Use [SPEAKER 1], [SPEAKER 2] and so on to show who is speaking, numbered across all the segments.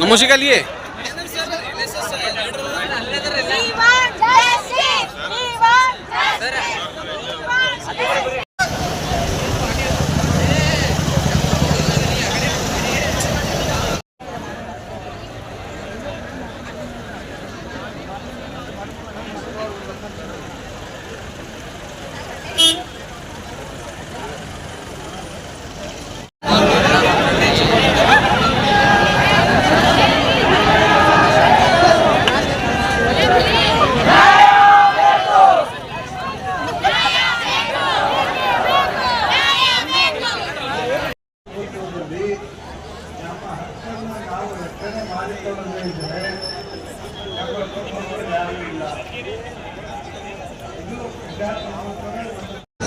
[SPEAKER 1] नमोशी का लिए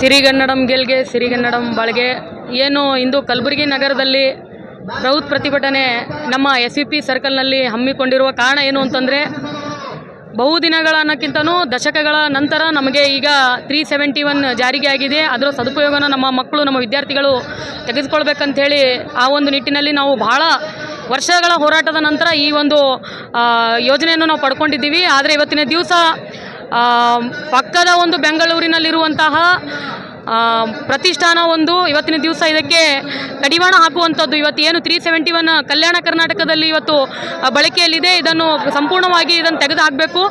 [SPEAKER 2] ಸಿರಿಗನ್ನಡಂ ಗೆಲ್ಗೆ, ಸಿರಿಗನ್ನಡಂ ಬಾಳ್ಗೆ. ಏನು ಇಂದು ಕಲಬುರಗಿ ನಗರದಲ್ಲಿ ರೌತ್ ಪ್ರತಿಭಟನೆ ನಮ್ಮ ಎಸ್ ವಿ ಪಿ ಸರ್ಕಲ್ನಲ್ಲಿ ಹಮ್ಮಿಕೊಂಡಿರುವ ಕಾರಣ ಏನು ಅಂತಂದರೆ, ಬಹುದಿನಗಳ ಅನ್ನೋಕ್ಕಿಂತನೂ ದಶಕಗಳ ನಂತರ ನಮಗೆ ಈಗ ತ್ರೀ ಸೆವೆಂಟಿ ಒನ್ ಜಾರಿಗೆ ಆಗಿದೆ. ಅದರ ಸದುಪಯೋಗನ ನಮ್ಮ ಮಕ್ಕಳು, ನಮ್ಮ ವಿದ್ಯಾರ್ಥಿಗಳು ತೆಗೆದುಕೊಳ್ಬೇಕಂಥೇಳಿ ಆ ಒಂದು ನಿಟ್ಟಿನಲ್ಲಿ ನಾವು ಬಹಳ ವರ್ಷಗಳ ಹೋರಾಟದ ನಂತರ ಈ ಒಂದು ಯೋಜನೆಯನ್ನು ನಾವು ಪಡ್ಕೊಂಡಿದ್ದೀವಿ. ಆದರೆ ಇವತ್ತಿನ ದಿವಸ ಪಕ್ಕದ ಒಂದು ಬೆಂಗಳೂರಿನಲ್ಲಿರುವಂತಹ ಪ್ರತಿಷ್ಠಾನ ಒಂದು ಇವತ್ತಿನ ದಿವಸ ಇದಕ್ಕೆ ಕಡಿವಾಣ ಹಾಕುವಂಥದ್ದು. ಇವತ್ತು ಏನು ತ್ರೀ ಸೆವೆಂಟಿ ಒನ್ ಕಲ್ಯಾಣ ಕರ್ನಾಟಕದಲ್ಲಿ ಇವತ್ತು ಬಳಕೆಯಲ್ಲಿದೆ. ಇದನ್ನು ಸಂಪೂರ್ಣವಾಗಿ ಇದನ್ನು ತೆಗೆದು ಹಾಕಬೇಕು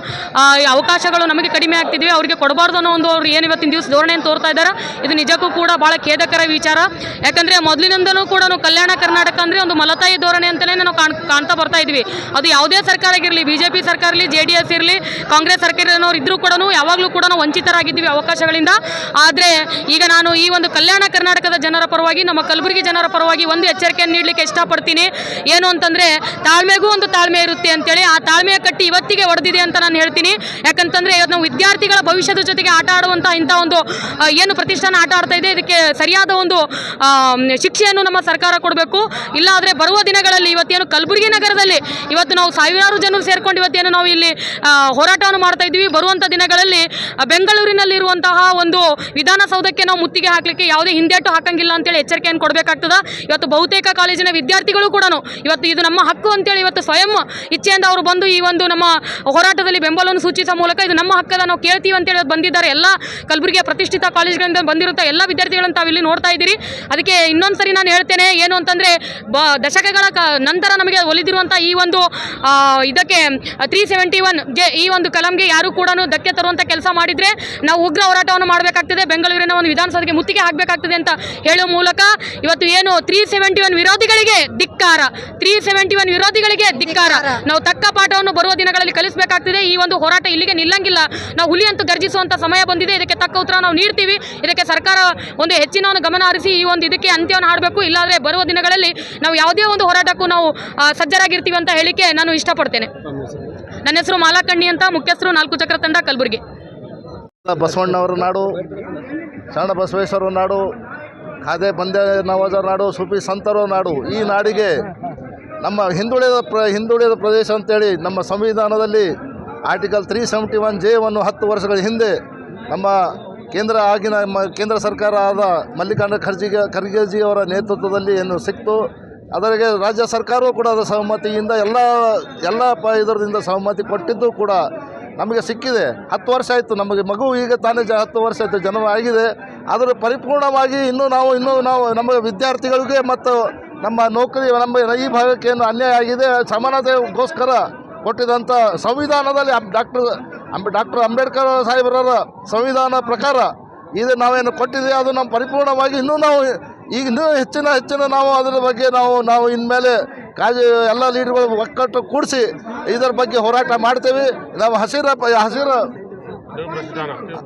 [SPEAKER 2] ಅವಕಾಶಗಳು ನಮಗೆ ಕಡಿಮೆ ಆಗ್ತಿದ್ವಿ. ಅವರಿಗೆ ಕೊಡಬಾರ್ದು ಅನ್ನೋ ಒಂದು ಅವರು ಏನು ಇವತ್ತಿನ ದಿವಸ ಧೋರಣೆಯನ್ನು ತೋರ್ತಾ ಇದ್ದಾರೆ. ಇದು ನಿಜಕ್ಕೂ ಕೂಡ ಭಾಳ ಖೇದಕರ ವಿಚಾರ. ಯಾಕಂದರೆ ಮೊದಲಿನಿಂದಲೂ ಕೂಡ ಕಲ್ಯಾಣ ಕರ್ನಾಟಕ ಅಂದರೆ ಒಂದು ಮಲತಾಯಿ ಧೋರಣೆ ಅಂತಲೇ ನಾವು ಕಾಣ್, ಕಾಣ್ತಾ ಬರ್ತಾ ಇದ್ವಿ. ಅದು ಯಾವುದೇ ಸರ್ಕಾರ ಆಗಿರಲಿ ಬಿ ಜೆ ಪಿ ಸರ್ಕಾರ ಇರಲಿ, ಜೆ ಡಿ ಎಸ್ ಇರಲಿ, ಕಾಂಗ್ರೆಸ್ ಸರ್ಕಾರದವರು ಇದ್ದರೂ ಕೂಡ ಯಾವಾಗಲೂ ಕೂಡ ನಾವು ವಂಚಿತರಾಗಿದ್ದೀವಿ ಅವಕಾಶಗಳಿಂದ. ಆದರೆ ಈಗ ನಾನು ಈ ಒಂದು ಕಲ್ಯಾಣ ಕರ್ನಾಟಕದ ಜನರ ಪರವಾಗಿ, ನಮ್ಮ ಕಲಬುರಗಿ ಜನರ ಪರವಾಗಿ ಒಂದು ಎಚ್ಚರಿಕೆಯನ್ನು ನೀಡಲಿಕ್ಕೆ ಇಷ್ಟಪಡ್ತೀನಿ. ಏನು ಅಂತಂದರೆ, ತಾಳ್ಮೆಗೂ ಒಂದು ತಾಳ್ಮೆ ಇರುತ್ತೆ ಅಂತೇಳಿ, ಆ ತಾಳ್ಮೆಯ ಕಟ್ಟಿ ಇವತ್ತಿಗೆ ಒಡೆದಿದೆ ಅಂತ ನಾನು ಹೇಳ್ತೀನಿ. ಯಾಕಂತಂದರೆ, ಇವತ್ತು ನಾವು ವಿದ್ಯಾರ್ಥಿಗಳ ಭವಿಷ್ಯದ ಜೊತೆಗೆ ಆಟ ಆಡುವಂಥ ಇಂಥ ಒಂದು ಏನು ಪ್ರತಿಷ್ಠಾನ ಆಟ ಆಡ್ತಾ ಇದೆ, ಇದಕ್ಕೆ ಸರಿಯಾದ ಒಂದು ಶಿಕ್ಷೆಯನ್ನು ನಮ್ಮ ಸರ್ಕಾರ ಕೊಡಬೇಕು. ಇಲ್ಲ ಆದರೆ ಬರುವ ದಿನಗಳಲ್ಲಿ ಇವತ್ತೇನು ಕಲಬುರಗಿ ನಗರದಲ್ಲಿ, ಇವತ್ತು ನಾವು ಸಾವಿರಾರು ಜನರು ಸೇರ್ಕೊಂಡು ಇವತ್ತೇನು ನಾವು ಇಲ್ಲಿ ಹೋರಾಟವನ್ನು ಮಾಡ್ತಾ ಇದ್ದೀವಿ. ಬರುವಂಥ ದಿನಗಳಲ್ಲಿ ಬೆಂಗಳೂರಿನಲ್ಲಿರುವಂತಹ ಒಂದು ವಿಧಾನಸೌಧಕ್ಕೆ ನಾವು ಮುತ್ತಿಗೆ ಹಾಕಲಿಕ್ಕೆ ಯಾವುದೇ ಹಿಂದೇಟು ಹಾಕಂಗಿಲ್ಲ ಅಂತೇಳಿ ಎಚ್ಚರಿಕೆಯನ್ನು ಕೊಡಬೇಕಾಗ್ತದೆ. ಇವತ್ತು ಬಹುತೇಕ ಕಾಲೇಜಿನ ವಿದ್ಯಾರ್ಥಿಗಳು ಕೂಡ ಇವತ್ತು ಇದು ನಮ್ಮ ಹಕ್ಕು ಅಂತೇಳಿ ಇವತ್ತು ಸ್ವಯಂ ಇಚ್ಛೆಯಿಂದ ಅವರು ಬಂದು ಈ ಒಂದು ನಮ್ಮ ಹೋರಾಟದಲ್ಲಿ ಬೆಂಬಲವನ್ನು ಸೂಚಿಸುವ ಮೂಲಕ ಇದು ನಮ್ಮ ಹಕ್ಕದ ನಾವು ಕೇಳ್ತೀವಿ ಅಂತೇಳಿ ಬಂದಿದ್ದಾರೆ. ಎಲ್ಲ ಕಲಬುರಗಿಯ ಪ್ರತಿಷ್ಠಿತ ಕಾಲೇಜುಗಳಿಂದ ಬಂದಿರುವಂಥ ಎಲ್ಲ ವಿದ್ಯಾರ್ಥಿಗಳನ್ನು ತಾವು ಇಲ್ಲಿ ನೋಡ್ತಾ ಇದ್ದೀರಿ. ಅದಕ್ಕೆ ಇನ್ನೊಂದು ಸರಿ ನಾನು ಹೇಳ್ತೇನೆ, ಏನು ಅಂತಂದರೆ, ಬ, ದಶಕಗಳ ನಂತರ ನಮಗೆ ಒಲಿದಿರುವಂಥ ಈ ಒಂದು ಇದಕ್ಕೆ ತ್ರೀ ಸೆವೆಂಟಿ ಒನ್ ಜೆ ಈ ಒಂದು ಕಲಂಗೆ ಯಾರು ಕೂಡ ಧಕ್ಕೆ ತರುವಂಥ ಕೆಲಸ ಮಾಡಿದರೆ ನಾವು ಉಗ್ರ ಹೋರಾಟವನ್ನು ಮಾಡಬೇಕಾಗ್ತದೆ. ಬೆಂಗಳೂರಿನ ವಿಧಾನಸೌಧಕ್ಕೆ ಮುತ್ತಿಗೆ ಹಾಕಬೇಕಾಗ್ತದೆ ಅಂತ ಹೇಳುವ ಮೂಲಕ ಇವತ್ತು ಏನು ತ್ರೀ ಸೆವೆಂಟಿ ಒನ್ ವಿರೋಧಿಗಳಿಗೆ ಧಿಕ್ಕಾರ. ತ್ರೀ ಸೆವೆಂಟಿ ಒನ್ ವಿರೋಧಿಗಳಿಗೆ ಧಿಕ್ಕಾರ. ನಾವು ತಕ್ಕ ಪಾಠವನ್ನು ಬರುವ ದಿನಗಳಲ್ಲಿ ಕಲಿಸಬೇಕಾಗ್ತದೆ. ಈ ಒಂದು ಹೋರಾಟ ಇಲ್ಲಿಗೆ ನಿಲ್ಲಂಗಿಲ್ಲ. ನಾವು ಹುಲಿ ಅಂತ ಗರ್ಜಿಸುವಂಥ ಸಮಯ ಬಂದಿದೆ. ಇದಕ್ಕೆ ತಕ್ಕ ಉತ್ತರ ನಾವು ನೀಡ್ತೀವಿ. ಇದಕ್ಕೆ ಸರ್ಕಾರ ಒಂದು ಹೆಚ್ಚಿನ ಒಂದು ಗಮನ ಹರಿಸಿ ಈ ಒಂದು ಇದಕ್ಕೆ ಅಂತ್ಯವನ್ನು ಆಡಬೇಕು ಇಲ್ಲಾಂದರೆ ಬರುವ ದಿನಗಳಲ್ಲಿ ನಾವು ಯಾವುದೇ ಒಂದು ಹೋರಾಟಕ್ಕೂ ನಾವು ಸಜ್ಜರಾಗಿರ್ತೀವಿ ಅಂತ ಹೇಳಿಕೆ ನಾನು ಇಷ್ಟಪಡ್ತೇನೆ. ನನ್ನ ಹೆಸರು ಮಾಲಾಕಣ್ಣಿ ಅಂತ. ಮುಖ್ಯಸ್ಥರು ನಾಲ್ಕು ಚಕ್ರ ತಂಡ ಕಲಬುರಗಿ.
[SPEAKER 3] ಬಸವಣ್ಣವರ ನಾಡು. ಶರಣ ಬಸವೇಶ್ವರ ನಾಡು, ಖಾದೇ ಬಂದೆ ನವಾಜರ ನಾಡು ಸುಫಿ ಸಂತರ ನಾಡು, ಈ ನಾಡಿಗೆ ನಮ್ಮ ಹಿಂದುಳಿದ ಪ್ರ, ಹಿಂದುಳಿದ ಪ್ರದೇಶ ಅಂತೇಳಿ ನಮ್ಮ ಸಂವಿಧಾನದಲ್ಲಿ article three seventy one J one ಹತ್ತು ವರ್ಷಗಳ ಹಿಂದೆ ನಮ್ಮ ಕೇಂದ್ರ ಆಗಿನ, ಮ, ಕೇಂದ್ರ ಸರ್ಕಾರ ಆದ ಮಲ್ಲಿಕಾರ್ಜುನ ಖರ್ಜಿಗೆ ಖರ್ಗೆಜಿ ಅವರ ನೇತೃತ್ವದಲ್ಲಿ ಏನು ಸಿಕ್ತು, ಅದರಿಗೆ ರಾಜ್ಯ ಸರ್ಕಾರವೂ ಕೂಡ ಅದರ ಸಹಮತಿಯಿಂದ, ಎಲ್ಲ ಎಲ್ಲ ಪ ಇದರಿಂದ ಸಹಮತಿ ಕೊಟ್ಟಿದ್ದು ಕೂಡ ನಮಗೆ ಸಿಕ್ಕಿದೆ. ಹತ್ತು ವರ್ಷ ಆಯಿತು. ನಮಗೆ ಮಗು ಈಗ ತಾನೇ ಜ ಹತ್ತು ವರ್ಷ ಆಯಿತು. ಜನ್ಮ ಆಗಿದೆ. ಅದರ ಪರಿಪೂರ್ಣವಾಗಿ ಇನ್ನೂ ನಾವು ಇನ್ನೂ ನಾವು ನಮ್ಮ ವಿದ್ಯಾರ್ಥಿಗಳಿಗೆ ಮತ್ತು ನಮ್ಮ ನೌಕರಿ, ನಮ್ಮ ಈ ಭಾಗಕ್ಕೆ ಏನು ಅನ್ಯಾಯ ಆಗಿದೆ. ಸಮಾನತೆಗೋಸ್ಕರ ಕೊಟ್ಟಿದಂಥ ಸಂವಿಧಾನದಲ್ಲಿ ಡಾಕ್ಟರ್ ಅಂಬ ಡಾಕ್ಟರ್ ಅಂಬೇಡ್ಕರ್ ಸಾಹೇಬರವರ ಸಂವಿಧಾನ ಪ್ರಕಾರ ಇದು ನಾವೇನು ಕೊಟ್ಟಿದ್ದೀವಿ ಅದು ನಮ್ಮ ಪರಿಪೂರ್ಣವಾಗಿ ಇನ್ನೂ ನಾವು ಈಗ ಇನ್ನೂ ಹೆಚ್ಚಿನ ಹೆಚ್ಚಿನ ನಾವು ಅದರ ಬಗ್ಗೆ ನಾವು ನಾವು ಇನ್ಮೇಲೆ ಕಾಜು ಎಲ್ಲ ಲೀಡರ್ಗಳು ಒಕ್ಕಟ್ಟು ಕೂಡಿಸಿ ಇದರ ಬಗ್ಗೆ ಹೋರಾಟ ಮಾಡ್ತೇವೆ. ನಾವು ಹಸಿರ ಹಸಿರು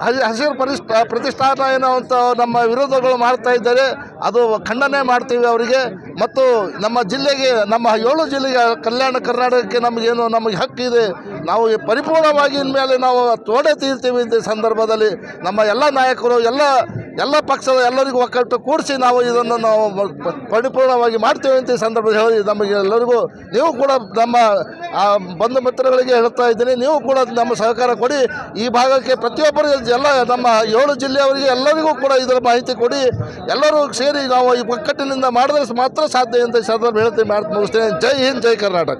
[SPEAKER 3] ಹಸಿ- ಹಸಿರು ಪರಿಷ್ಠ ಪ್ರತಿಷ್ಠಾನ ಏನೋ ಅಂತ ನಮ್ಮ ವಿರೋಧಗಳು ಮಾಡ್ತಾ ಇದ್ದಾರೆ. ಅದು ಖಂಡನೆ ಮಾಡ್ತೀವಿ ಅವರಿಗೆ. ಮತ್ತು ನಮ್ಮ ಜಿಲ್ಲೆಗೆ, ನಮ್ಮ ಏಳು ಜಿಲ್ಲೆಗೆ, ಕಲ್ಯಾಣ ಕರ್ನಾಟಕಕ್ಕೆ ನಮಗೇನು, ನಮಗೆ ಹಕ್ಕಿದೆ ನಾವು ಈ ಪರಿಪೂರ್ಣವಾಗಿ ಇನ್ಮೇಲೆ ನಾವು ತೋಡೆ ತೀರ್ತೀವಿ ಈ ಸಂದರ್ಭದಲ್ಲಿ. ನಮ್ಮ ಎಲ್ಲ ನಾಯಕರು, ಎಲ್ಲ ಎಲ್ಲ ಪಕ್ಷದ ಎಲ್ಲರಿಗೂ ಒಕ್ಕಟ್ಟು ಕೂಡಿಸಿ ನಾವು ಇದನ್ನು ನಾವು ಪರಿಪೂರ್ಣವಾಗಿ ಮಾಡ್ತೇವೆ ಅಂತ ಈ ಸಂದರ್ಭದಲ್ಲಿ ಹೇಳಿ ನಮಗೆ ಎಲ್ಲರಿಗೂ ನೀವು ಕೂಡ ನಮ್ಮ ಬಂಧು ಮಿತ್ರಗಳಿಗೆ ಹೇಳ್ತಾ ಇದ್ದೀನಿ, ನೀವು ಕೂಡ ನಮ್ಮ ಸಹಕಾರ ಕೊಡಿ. ಈ ಭಾಗಕ್ಕೆ ಪ್ರತಿಯೊಬ್ಬರಿಗೆ ಎಲ್ಲ ನಮ್ಮ ಏಳು ಜಿಲ್ಲೆಯವರಿಗೆ ಎಲ್ಲರಿಗೂ ಕೂಡ ಇದರ ಮಾಹಿತಿ ಕೊಡಿ. ಎಲ್ಲರೂ ಸೇರಿ ನಾವು ಈ ಒಕ್ಕಟ್ಟಿನಿಂದ ಮಾಡಿದ್ರೆ ಮಾತ್ರ ಸಾಧ್ಯ ಅಂತ ಈ ಸಂದರ್ಭ ಹೇಳ್ತೀನಿ. ಮಾತು ಮುಗಿಸ್ತೇನೆ. ಜೈ ಹಿಂದ್, ಜೈ ಕರ್ನಾಟಕ.